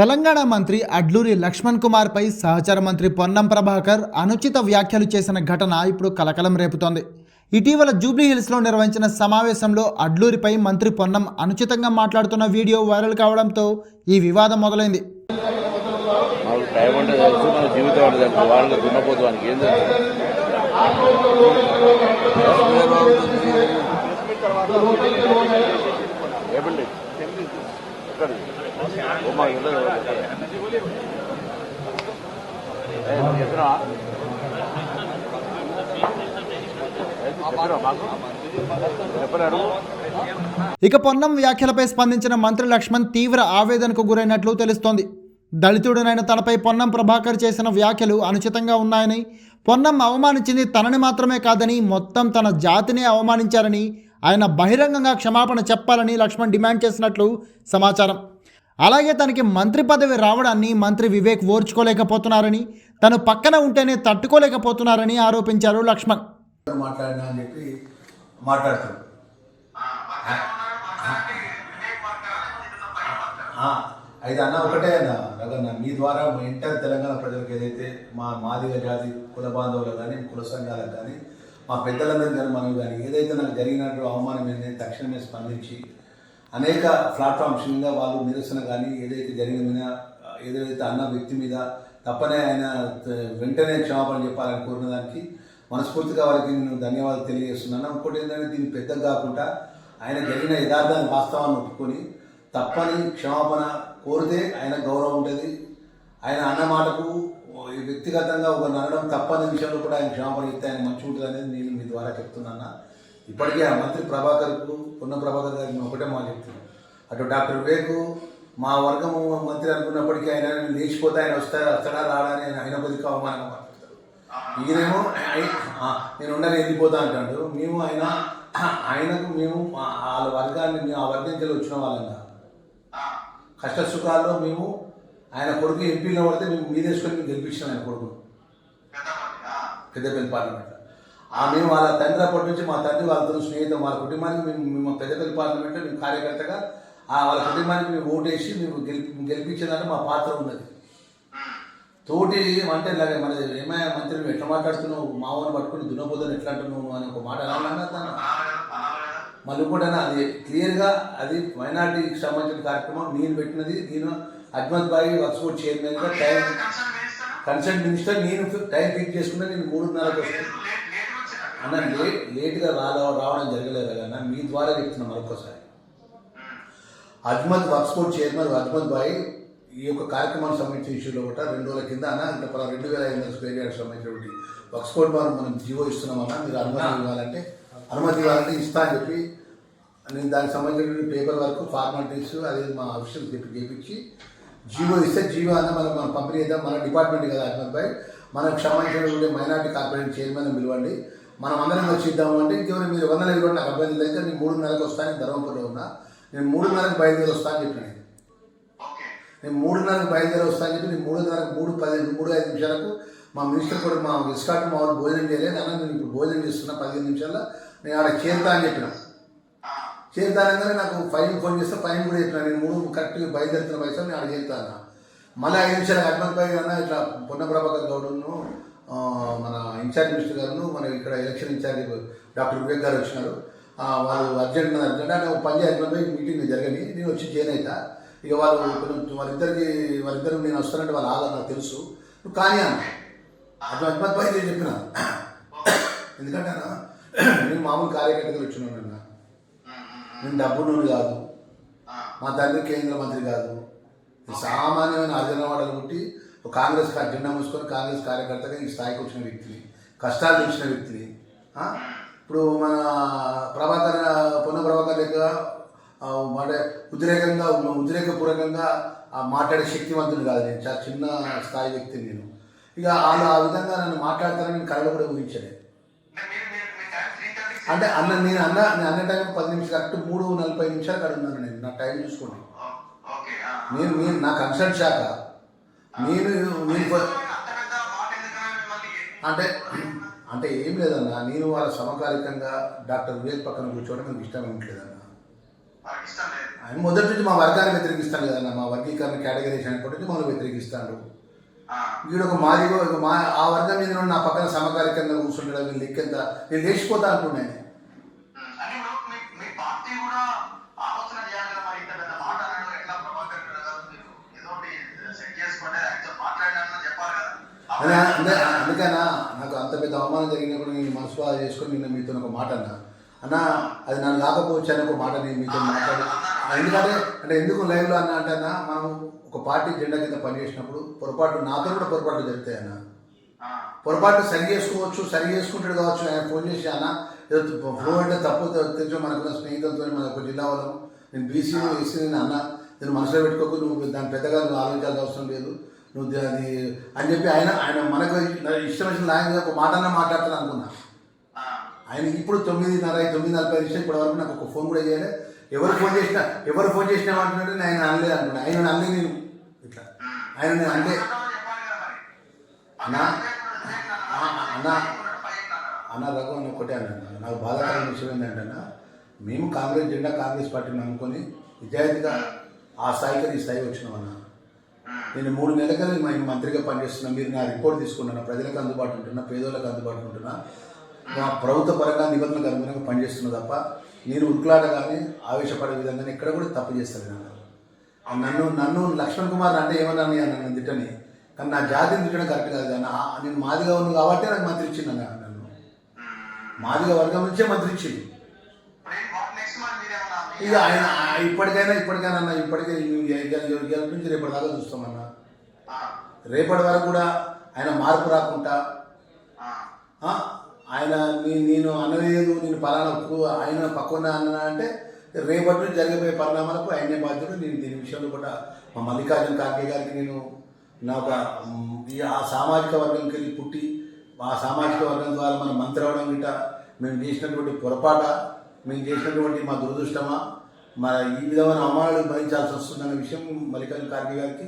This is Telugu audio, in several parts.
తెలంగాణ మంత్రి అడ్లూరి లక్ష్మణ్ కుమార్పై సహచర మంత్రి పొన్నం ప్రభాకర్ అనుచిత వ్యాఖ్యలు చేసిన ఘటన ఇప్పుడు కలకలం రేపుతోంది. ఇటీవల జూబ్లీ హిల్స్లో నిర్వహించిన సమావేశంలో అడ్లూరిపై మంత్రి పొన్నం అనుచితంగా మాట్లాడుతున్న వీడియో వైరల్ కావడంతో ఈ వివాదం మొదలైంది. జీవితం ఇక పొన్నం వ్యాఖ్యలపై స్పందించిన మంత్రి లక్ష్మణ్ తీవ్ర ఆవేదనకు గురైనట్లు తెలుస్తోంది. దళితుడనైన తనపై పొన్నం ప్రభాకర్ చేసిన వ్యాఖ్యలు అనుచితంగా ఉన్నాయని పొన్నం అవమానించింది తనని మాత్రమే కాదని మొత్తం తన జాతినే అవమానించారని ఆయన బహిరంగంగా క్షమాపణ చెప్పాలని లక్ష్మణ్ డిమాండ్ చేసినట్లు సమాచారం. అలాగే తనకి మంత్రి పదవి రావడాన్ని మంత్రి వివేక్ ఓర్చుకోలేకపోతున్నారని తను పక్కన ఉంటేనే తట్టుకోలేకపోతున్నారని ఆరోపించారు లక్ష్మణ్. మాట్లాడినా అని చెప్పి అయితే అన్న ఒకటే అన్న రగన్న మీ ద్వారా మా ఇంటర్ తెలంగాణ ప్రజలకు ఏదైతే మా మాదిగ జాతి కుల బాంధవులకు కానీ కుల సంఘాలకు కానీ మా పెద్దలందరూ కానీ మనం కానీ ఏదైతే నాకు జరిగినట్టు అవమానం ఏంటంటే తక్షణమే స్పందించి అనేక ప్లాట్ఫామ్స్ మీద వాళ్ళు నిరసన కానీ ఏదైతే జరిగిన మీద ఏదైతే అన్న వ్యక్తి మీద తప్పనే ఆయన వెంటనే క్షమాపణ చెప్పాలని కోరిన దానికి మనస్ఫూర్తిగా వారికి నేను ధన్యవాదాలు తెలియజేస్తున్నాను. ఇంకోటి ఏంటంటే దీన్ని పెద్దగా కాకుండా ఆయన జరిగిన యథార్థాన్ని వాస్తవాన్ని ఒప్పుకొని తప్పని క్షమాపణ కోరితే ఆయన గౌరవం ఉంటుంది. ఆయన అన్న మాటకు ఈ వ్యక్తిగతంగా ఒక నడడం తప్పని విషయంలో కూడా ఆయన క్షమాపణ చెప్తే ఆయన మంచిగా ఉంటుంది అనేది నేను మీ ద్వారా చెప్తున్నాను. ఇప్పటికే ఆ మంత్రి ప్రభాకర్కు ఉన్న ప్రభాకర్ గారికి ఒకటే మాట చెప్తున్నాను అటు డాక్టర్ వివేక్ మా వర్గము మంత్రి అనుకున్నప్పటికీ ఆయన లేచిపోతే ఆయన వస్తారా వస్తాడా రాడా అని ఆయన కొద్దిగా అవమానంగా మాట్లాడతారు. ఈయనేమో నేను ఉండని వెళ్ళిపోతా అంటాడు. మేము ఆయన ఆయనకు మేము వాళ్ళ వర్గాన్ని మేము ఆ వర్గం నుంచి వచ్చిన వాళ్ళంగా కష్ట సుఖాల్లో మేము ఆయన కొడుకు ఎంపీలో పడితే మేము మీదేసుకొని మేము గెలిపించాం ఆయన కొడుకు పెద్దపల్లి పార్లమెంట్ మేము వాళ్ళ తండ్రి అప్పటి నుంచి మా తండ్రి వాళ్ళతో స్నేహితం వాళ్ళ కుటుంబానికి మేము మేము పెద్దపల్లి పార్లమెంట్లో మేము కార్యకర్తగా ఆ వాళ్ళ కుటుంబానికి మేము ఓటేసి మేము గెలిపి గెలిపించేదాంట్లో మా పాత్ర ఉన్నది. తోటి అంటే ఇలాగ మన ఏమయ్య మంత్రి నువ్వు ఎట్లా మాట్లాడుతున్నావు? మావని పట్టుకుని దున్నపోదని ఎట్లా అంటున్నావు అని ఒక మాట అనాలన్నా తను మళ్ళీ కూడా అది క్లియర్గా అది మైనార్టీకి సంబంధించిన కార్యక్రమం. నేను పెట్టినది నేను అజ్మత్ బాయి వర్క్స్పోర్ట్ చైర్మన్గా టైం కన్సల్ట్ మినిస్టర్ నేను టైం ఫిక్స్ చేసుకున్నా నేను మూడున్నరకు వస్తాను అన్న లేట్ లేట్గా రావ రావడం జరగలేదు కదా మీ ద్వారా చెప్తున్నా మరొకసారి అజ్మత్ వర్క్స్పోర్ట్ చైర్మన్ అజ్మత్ బాయ్ ఈ యొక్క కార్యక్రమానికి సంబంధించిన ఇష్యూలో కూడా రెండు రోజుల కింద అన్న పలా రెండు వేల ఐదు వందల స్క్వేర్ యార్డ్స్ సంబంధించినటువంటి వర్క్స్పోర్ట్ వారు మనం జీవో ఇస్తున్నామన్నా మీరు అనుమతి ఇవ్వాలంటే అనుమతి ఇవ్వాలంటే ఇస్తా అని చెప్పి నేను దానికి సంబంధించినటువంటి పేపర్ వర్క్ ఫార్మాలిటీస్ అది మా ఆఫీసులు చెప్పి చేపించి జీవో ఇస్తే జీవో అన్న మనం మనం పంపిణీ మన డిపార్ట్మెంట్ కదా అజ్మత్ భాయ్. మనకు సంబంధించినటువంటి మైనార్టీ కార్పొరేషన్ చైర్మన్ పిలవండి. మనం అందరం వచ్చిద్దాము అంటే ఇంకెవరు మీరు వందల ఇరవై నాకు అభ్యర్థులు అయితే నేను మూడున్నరకు వస్తాను ధర్మపురంలో ఉన్నా నేను మూడున్నరకు బయలుదేరి వస్తాను చెప్పాను నేను. నేను మూడున్నరకు బయలుదేరి వస్తాను చెప్పి నేను మూడున్నరకు మూడు పది మూడు ఐదు నిమిషాలకు మా మినిస్టర్ కూడా మా ఇస్కాట్ మా వాళ్ళు భోజనం చేయలేదు. అన్న నేను ఇప్పుడు భోజనం చేస్తున్నా పదిహేను నిమిషాల్లో. నేను ఆడ చేరుతా అని చెప్పిన. చేరుతానగానే నాకు ఫైన్ ఫోన్ చేస్తే ఫైన్ కూడా చెప్పిన. నేను మూడు కరెక్ట్గా బయలుదేరుతున్న వయసు నేను ఆడ చేరుతాను మళ్ళీ ఐదు నిమిషాలకు అడ్మంత్ పై అన్న ఇట్లా పొన్న ప్రభాకర్ మన ఇన్ఛార్జ్ మినిస్టర్ గారు మన ఇక్కడ ఎలక్షన్ ఇన్ఛార్జ్ డాక్టర్ వివేక్ గారు వచ్చినారు. వాళ్ళు అర్జెంట్ అర్జెంట్ అంటే భాయ్ మీటింగ్ జరగని నేను వచ్చి జాయిన్ అవుతా ఇక వాళ్ళు కొంచెం వాళ్ళిద్దరికి వాళ్ళిద్దరు నేను వస్తానంటే వాళ్ళు ఆగా నాకు తెలుసు. నువ్వు కానీ అన్న. అటు అడ్మంత్ భాయ్ నేను చెప్పిన. ఎందుకంటే అన్న నేను మామూలు కార్యకర్తగా వచ్చినాను అన్న. నేను డబ్బును కాదు. మా తండ్రి కేంద్ర మంత్రి కాదు. సామాన్యమైన అర్జనవాడలు పుట్టి కాంగ్రెస్ జెండా మూసుకొని కాంగ్రెస్ కార్యకర్తగా ఈ స్థాయికి వచ్చిన వ్యక్తిని కష్టాలు తెలిసిన వ్యక్తిని? ఇప్పుడు మన ప్రభాకర్ పొన్న ప్రభాకర్ లెక్క అంటే ఉద్రేకంగా ఉద్రేకపూర్వకంగా మాట్లాడే శక్తివంతుడు కాదు నేను చాలా చిన్న స్థాయి వ్యక్తిని నేను. ఇక వాళ్ళు ఆ విధంగా నన్ను మాట్లాడతారని నేను కళలో కూడా ఊహించలేదు. అంటే అన్న నేను అన్న నేను అన్న టైం పది నిమిషాలు కరెక్ట్ మూడు నలభై నిమిషాలు అక్కడ ఉన్నాను నేను నా టైం చూసుకోండి. నేను నేను నా కన్సల్ట్ శాఖ నేను అంటే అంటే ఏం లేదన్నా నేను వాళ్ళ సమకాలికంగా డాక్టర్ వివేక్ పక్కన కూర్చోవడం నాకు ఇష్టం ఉండలేదన్నా ఆయన మొదటి నుంచి మా వర్గాన్ని వ్యతిరేకిస్తాను కదన్న మా వర్గీకరణ కేటగరీషన్ నుంచి మనం వ్యతిరేకిస్తాడు. వీడు ఒక మాదిగో ఒక మా ఆ వర్గం మీద నా పక్కన సమకాలికంగా కూర్చుంటాడు వీళ్ళు లెక్కెంత నేను లేచిపోతా అంటున్నాను అందుకనా నాకు అంత పెద్ద అవమానం జరిగినప్పుడు నేను మనసు చేసుకొని నిన్న మీతో ఒక మాట అన్నా. అన్న అది నన్ను కాకపోవచ్చు అని ఒక మాట నేను మీతో మాట్లాడి ఎందుకంటే అంటే ఎందుకు లైవ్లో అన్న అంటే అన్న మనం ఒక పార్టీ జెండా కింద పనిచేసినప్పుడు పొరపాటు నాతో కూడా పొరపాటు జరుగుతాయి అన్న. పొరపాటు సరి చేసుకోవచ్చు సరి చేసుకుంటాడు కావచ్చు ఆయన ఫోన్ చేసి అన్న ఏదో ఫోన్ అంటే తప్పు తెలుసు మనకున్న స్నేహితులతో మన ఒక జిల్లా వాళ్ళం. నేను బీసీ ఎస్సీ నేను అన్న నేను మనసులో పెట్టుకోకు నువ్వు దాని పెద్దగా నువ్వు ఆలోచించాల్సిన అవసరం లేదు. నువ్వు అది అని చెప్పి ఆయన ఆయన మనకు ఇష్టం వచ్చిన లాంగ్వేజ్ ఒక మాట అన్న మాట్లాడతాను అనుకున్నా ఆయన ఇప్పుడు తొమ్మిదిన్నర తొమ్మిది నలభై నిమిషాలు ఇప్పటి వరకు నాకు ఒక ఫోన్ కూడా చేయలే. ఎవరు ఫోన్ చేసినా ఎవరు ఫోన్ చేసినా అంటున్నాడు నేను ఆయన అనలేదు అంటున్నా ఆయన అనలే నేను. ఇట్లా. ఆయన నేను అంటే అన్నా అన్నా? అన్న రఘు అని ఒకటే అన్నాడు నాకు బాధాకరమైన విషయం ఏంటంటే అన్న, మేము కాంగ్రెస్ జెండా కాంగ్రెస్ పార్టీని నమ్ముకొని నిజాయితీగా ఆ స్థాయికి ఈ స్థాయి వచ్చినామన్న నేను మూడు నెలలుగా నేను మంత్రిగా పనిచేస్తున్నా. మీరు నా రిపోర్ట్ తీసుకుంటున్నా ప్రజలకు అందుబాటు ఉంటున్నా పేదోళ్ళకి అందుబాటు ఉంటున్నా. మా ప్రభుత్వ పరంగా నిబంధనలకు అనుగుణంగా పనిచేస్తున్నా తప్ప నేను ఉరుకులాట ఆవేశపడే విధంగా ఎక్కడ కూడా తప్పు చేస్తాను నేను నన్ను నన్ను లక్ష్మణ్ కుమార్ అంటే ఏమన్నా నన్ను తిట్టని కానీ నా జాతిని తిట్టడం కరెక్ట్ కాదు కానీ నేను మాదిగా ఉన్నాను కాబట్టి నాకు మంత్రి ఇచ్చింది అన్న నన్ను. మాదిగా వర్గం నుంచే మంత్రి ఇచ్చింది ఇప్పుడు ఏం వాట్ నెక్స్ట్ మరి మీరేమన్నా మీ- ఇక ఆయన ఇప్పటికైనా ఇప్పటికైనా అన్న ఇప్పటికే ఇవాళ నుంచి రేపటి దాకా చూస్తామన్నా. రేపటి వరకు కూడా ఆయన మార్పు రాకుండా ఆయన నీ నేను అనలేదు నేను పలానా ఆయన పక్కన అన్నా అంటే రేపటి నుంచి జరిగిపోయే పరిణామాలకు ఆయనే బాధ్యుడు. నేను దీని విషయంలో కూడా మా మల్లికార్జున ఖార్గే గారికి నేను నా ఒక ఆ సామాజిక వర్గంకి వెళ్ళి పుట్టి ఆ సామాజిక వర్గం ద్వారా మనం మంత్రి అవడం గిట్ట మేము చేసినటువంటి పొరపాట మేము చేసినటువంటి మా దురదృష్టమా? మన ఈ విధమైన అవమానాలు భరించాల్సి వస్తుందన్న విషయం మల్లికార్జున ఖార్గే గారికి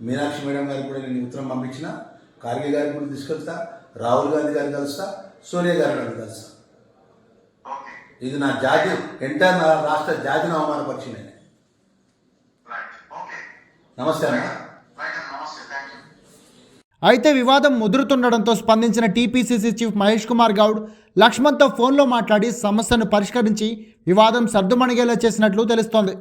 మీనాక్షి మేడం గారికి కూడా నేను ఉత్తరం పంపించిన. ఖార్గే గారికి కూడా తీసుకెళ్తా రాహుల్ గాంధీ గారిని కలుస్తా సోనియా గారిని కూడా కలుస్తా. ఓకే. ఇది నా జాతి ఎంటైర్ నా రాష్ట్ర జాతిని అవమానపరిచింది. ఓకే. నమస్తే అన్న. అయితే వివాదం ముదురుతుండడంతో స్పందించిన టీపీసీసీ చీఫ్ మహేష్ కుమార్ గౌడ్ లక్ష్మణ్తో ఫోన్లో మాట్లాడి సమస్యను పరిష్కరించి వివాదం సర్దుమణిగేలా చేసినట్లు తెలుస్తోంది.